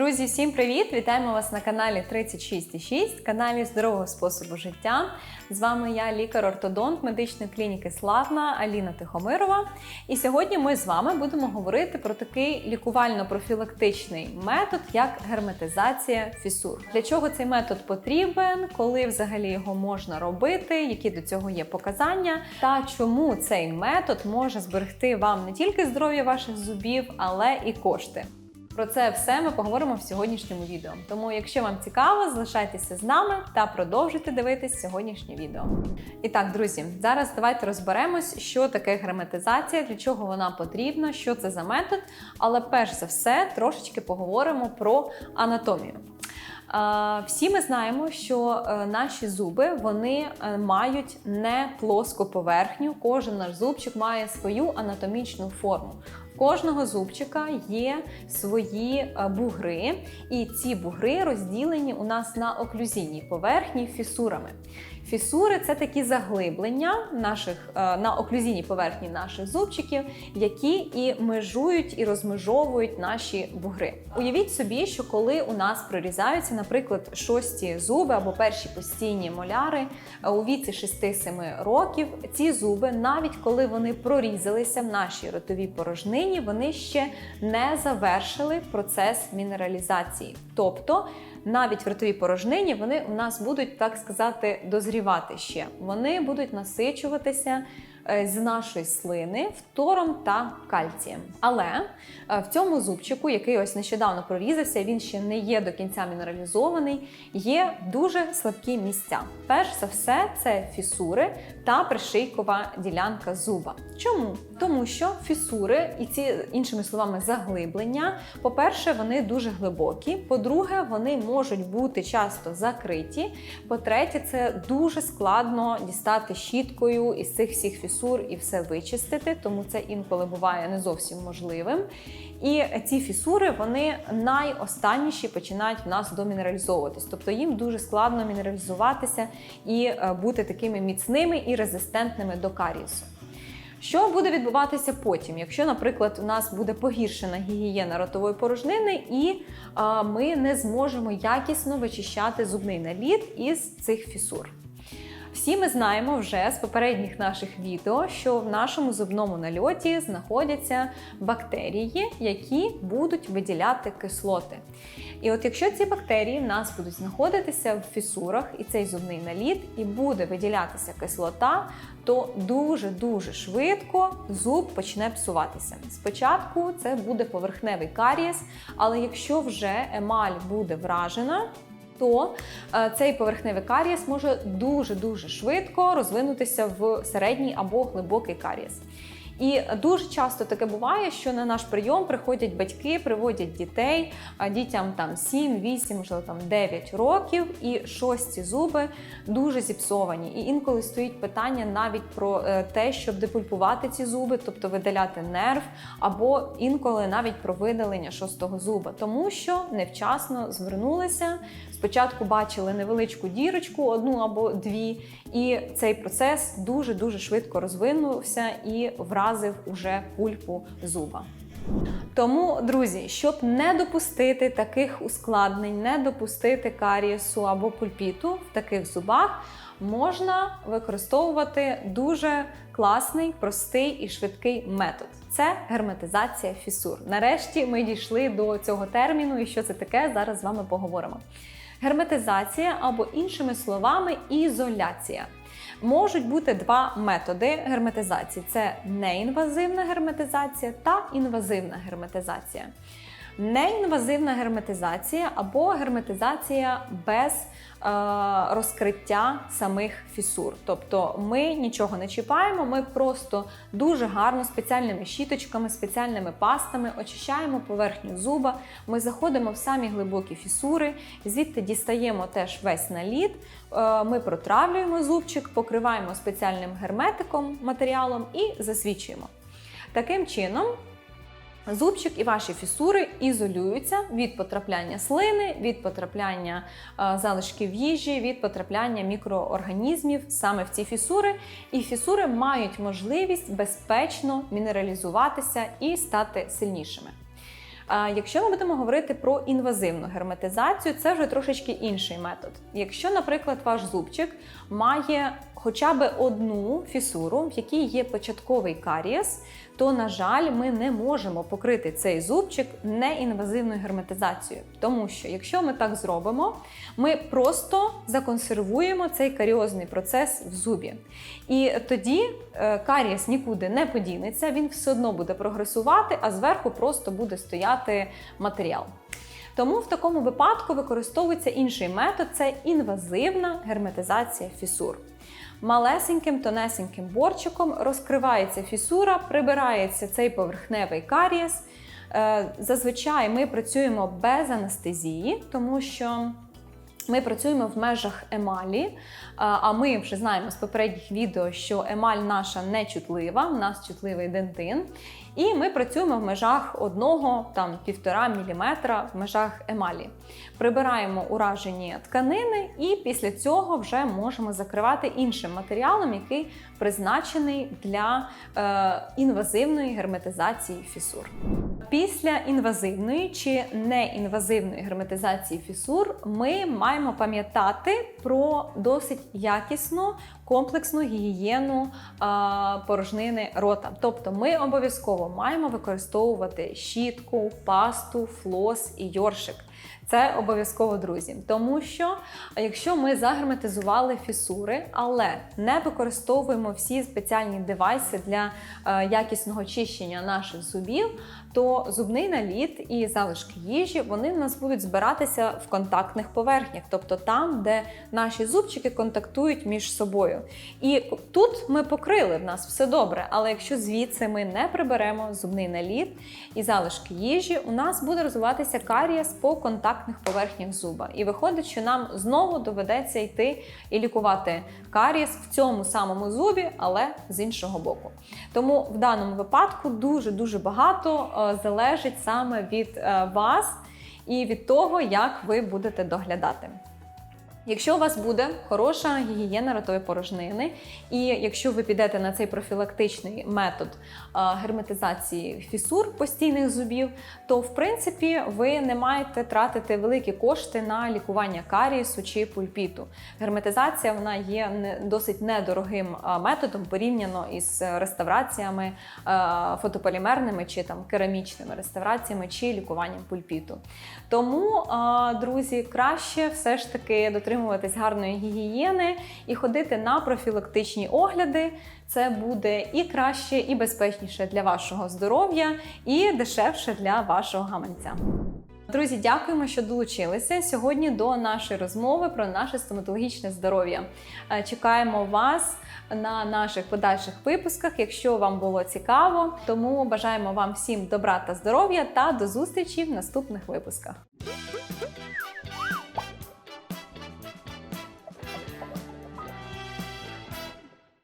Друзі, всім привіт! Вітаємо вас на каналі 36,6, каналі здорового способу життя. З вами я, лікар-ортодонт медичної клініки Славна Аліна Тихомирова. І сьогодні ми з вами будемо говорити про такий лікувально-профілактичний метод, як герметизація фісур. Для чого цей метод потрібен, коли взагалі його можна робити, які до цього є показання, та чому цей метод може зберегти вам не тільки здоров'я ваших зубів, але і кошти. Про це все ми поговоримо в сьогоднішньому відео. Тому, якщо вам цікаво, залишайтеся з нами та продовжуйте дивитись сьогоднішнє відео. І так, друзі, зараз давайте розберемось, що таке герметизація, для чого вона потрібна, що це за метод. Але перш за все, трошечки поговоримо про анатомію. Е, Всі ми знаємо, що е, наші зуби вони е, мають не плоску поверхню. Кожен наш зубчик має свою анатомічну форму. Кожного зубчика є свої е, бугри, і ці бугри розділені у нас на оклюзійній поверхні фісурами. Фісури це такі заглиблення наших е, на оклюзійній поверхні наших зубчиків, які і межують і розмежовують наші бугри. Уявіть собі, що коли у нас прорізаються, наприклад, шості зуби або перші постійні моляри е, у віці 6-7 років, ці зуби, навіть коли вони прорізалися в нашій ротовій порожнині, вони ще не завершили процес мінералізації. Тобто навіть в ротовій порожнині вони у нас будуть, так сказати, дозрівати ще. Вони будуть насичуватися з нашої слини фтором та кальцієм. Але е, в цьому зубчику, який ось нещодавно прорізався, він ще не є до кінця мінералізований, є дуже слабкі місця. Перш за все, це фісури та пришийкова ділянка зуба. Чому? Тому що фісури і ці, іншими словами, заглиблення, по-перше, вони дуже глибокі. По-друге, вони можуть бути часто закриті. По-третє, це дуже складно дістати щіткою із цих всіх фісур і все вичистити, тому це інколи буває не зовсім можливим. І ці фісури вони найостанніші починають в нас домінералізовуватись, тобто їм дуже складно мінералізуватися і е, бути такими міцними і резистентними до карієсу. Що буде відбуватися потім, якщо, наприклад, у нас буде погіршена гігієна ротової порожнини, і а, ми не зможемо якісно вичищати зубний наліт із цих фісур? Всі ми знаємо вже з попередніх наших відео, що в нашому зубному нальоті знаходяться бактерії, які будуть виділяти кислоти. І от якщо ці бактерії в нас будуть знаходитися в фісурах і цей зубний наліт, і буде виділятися кислота, то дуже-дуже швидко зуб почне псуватися. Спочатку це буде поверхневий карієс, але якщо вже емаль буде вражена, то е, цей поверхневий карієс може дуже-дуже швидко розвинутися в середній або глибокий карієс. І дуже часто таке буває, що на наш прийом приходять батьки, приводять дітей, а дітям там 7, 8, можливо там 9 років, і шості зуби дуже зіпсовані. І інколи стоїть питання навіть про е, те, щоб депульпувати ці зуби, тобто видаляти нерв, або інколи навіть про видалення шостого зуба, тому що невчасно звернулися. Спочатку бачили невеличку дірочку, одну або дві, і цей процес дуже дуже швидко розвинувся і вразив уже пульпу зуба. Тому, друзі, щоб не допустити таких ускладнень, не допустити карієсу або пульпіту в таких зубах, можна використовувати дуже класний, простий і швидкий метод. Це герметизація фісур. Нарешті ми дійшли до цього терміну, і що це таке, зараз з вами поговоримо. Герметизація або іншими словами, ізоляція. Можуть бути два методи герметизації: це неінвазивна герметизація та інвазивна герметизація. Неінвазивна герметизація або герметизація без е, розкриття самих фісур. Тобто ми нічого не чіпаємо, ми просто дуже гарно спеціальними щіточками, спеціальними пастами очищаємо поверхню зуба. Ми заходимо в самі глибокі фісури, звідти дістаємо теж весь наліт. Е, ми протравлюємо зубчик, покриваємо спеціальним герметиком матеріалом і засвічуємо. Таким чином. Зубчик і ваші фісури ізолюються від потрапляння слини, від потрапляння е, залишків їжі, від потрапляння мікроорганізмів саме в ці фісури. І фісури мають можливість безпечно мінералізуватися і стати сильнішими. Якщо ми будемо говорити про інвазивну герметизацію, це вже трошечки інший метод. Якщо, наприклад, ваш зубчик має хоча б одну фісуру, в якій є початковий карієс, то, на жаль, ми не можемо покрити цей зубчик неінвазивною герметизацією. Тому що, якщо ми так зробимо, ми просто законсервуємо цей каріозний процес в зубі. І тоді е, карієс нікуди не подінеться, він все одно буде прогресувати, а зверху просто буде стояти матеріал. Тому в такому випадку використовується інший метод це інвазивна герметизація фісур. Малесеньким тонесеньким борчиком розкривається фісура, прибирається цей поверхневий карієс. Е, Зазвичай ми працюємо без анестезії, тому що ми працюємо в межах емалі, а а ми вже знаємо з попередніх відео, що емаль наша не чутлива, в нас чутливий дентин. І ми працюємо в межах 1-1,5 мм в межах емалі. Прибираємо уражені тканини, і після цього вже можемо закривати іншим матеріалом, який призначений для е, інвазивної герметизації фісур. Після інвазивної чи неінвазивної герметизації фісур ми маємо пам'ятати про досить якісну комплексну гігієну порожнини рота. Тобто ми обов'язково маємо використовувати щітку, пасту, флос і йоршик. Це обов'язково, друзі. Тому що якщо ми загерметизували фісури, але не використовуємо всі спеціальні девайси для е, якісного чищення наших зубів, то зубний наліт і залишки їжі вони в нас будуть збиратися в контактних поверхнях, тобто там, де наші зубчики контактують між собою. І тут ми покрили в нас все добре, але якщо звідси ми не приберемо зубний наліт і залишки їжі, у нас буде розвиватися карієс по контактних поверхнях зуба. І виходить, що нам знову доведеться йти і лікувати карієс в цьому самому зубі, але з іншого боку. Тому в даному випадку дуже дуже багато залежить саме від е, вас і від того, як ви будете доглядати. Якщо у вас буде хороша гігієна ротової порожнини, і якщо ви підете на цей профілактичний метод герметизації фісур постійних зубів, то в принципі ви не маєте тратити великі кошти на лікування карієсу чи пульпіту. Герметизація вона є досить недорогим методом порівняно із реставраціями фотополімерними чи там керамічними реставраціями чи лікуванням пульпіту. Тому, друзі, краще все ж таки дотримуватись гарної гігієни і ходити на профілактичні огляди. Це буде і краще, і безпечніше для вашого здоров'я, і дешевше для вашого гаманця. Друзі, дякуємо, що долучилися сьогодні до нашої розмови про наше стоматологічне здоров'я. Е, Чекаємо вас на наших подальших випусках, якщо вам було цікаво. Тому бажаємо вам всім добра та здоров'я та до зустрічі в наступних випусках.